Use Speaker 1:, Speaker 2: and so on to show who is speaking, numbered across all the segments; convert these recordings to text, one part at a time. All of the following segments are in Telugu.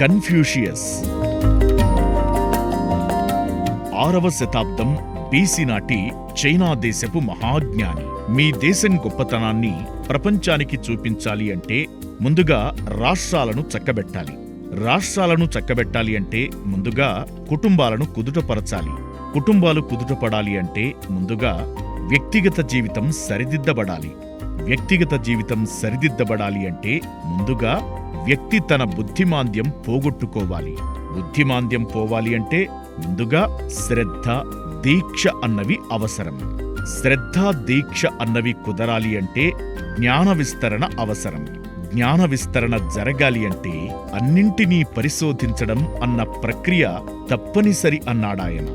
Speaker 1: కన్ఫ్యూషియస్. ఆరవ శతాబ్దం బీసీ నాటి చైనా దేశపు మహాజ్ఞాని. మీ దేశం గొప్పతనాన్ని ప్రపంచానికి చూపించాలి అంటే ముందుగా రాష్ట్రాలను చక్కబెట్టాలి. రాష్ట్రాలను చక్కబెట్టాలి అంటే ముందుగా కుటుంబాలను కుదుటపరచాలి. కుటుంబాలు కుదుటపడాలి అంటే ముందుగా వ్యక్తిగత జీవితం సరిదిద్దబడాలి. వ్యక్తిగత జీవితం సరిదిద్దబడాలి అంటే ముందుగా వ్యక్తి తన బుద్ధిమాంద్యం పోగొట్టుకోవాలి. బుద్ధిమాంద్యం పోవాలి అంటే ముందుగా శ్రద్ధ దీక్ష అన్నవి అవసరం. శ్రద్ధ దీక్ష అన్నవి కుదరాలి అంటే జ్ఞాన విస్తరణ అవసరం. జ్ఞాన విస్తరణ జరగాలి అంటే అన్నింటినీ పరిశోధించడం అన్న ప్రక్రియ తప్పనిసరి అన్నాడాయన.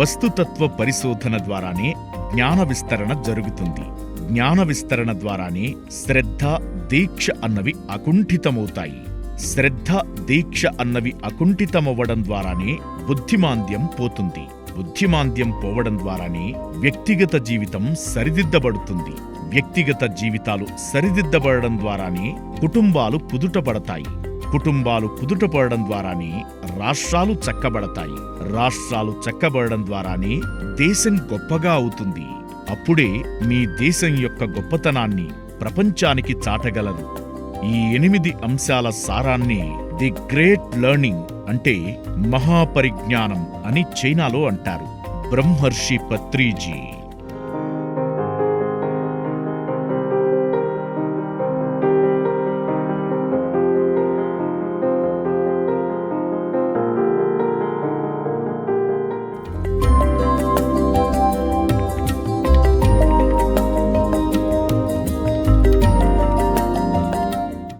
Speaker 1: వస్తుతత్వ పరిశోధన ద్వారానే జ్ఞాన విస్తరణ జరుగుతుంది. జ్ఞాన విస్తరణ ద్వారానే శ్రద్ధ దీక్ష అన్నవి అకుంఠితమవుతాయి. శ్రద్ధ దీక్ష అన్నవి అకుంఠితమవ్వడం ద్వారానే బుద్ధిమాంద్యం పోతుంది. బుద్ధిమాంద్యం పోవడం ద్వారానే వ్యక్తిగత జీవితం సరిదిద్దబడుతుంది. వ్యక్తిగత జీవితాలు సరిదిద్దబడడం ద్వారానే కుటుంబాలు కుదుటపడతాయి. కుటుంబాలు కుదుటపడడం ద్వారానే రాష్ట్రాలు చక్కబడతాయి. రాష్ట్రాలు చక్కబడడం ద్వారానే దేశం గొప్పగా అవుతుంది. అప్పుడే మీ దేశం యొక్క గొప్పతనాన్ని ప్రపంచానికి చాటగలరు ఈ ఎనిమిది అంశాల సారాన్ని ది గ్రేట్ లెర్నింగ్ అంటే మహాపరిజ్ఞానం అని చైనాలో అంటారు. బ్రహ్మర్షి పత్రిజీ.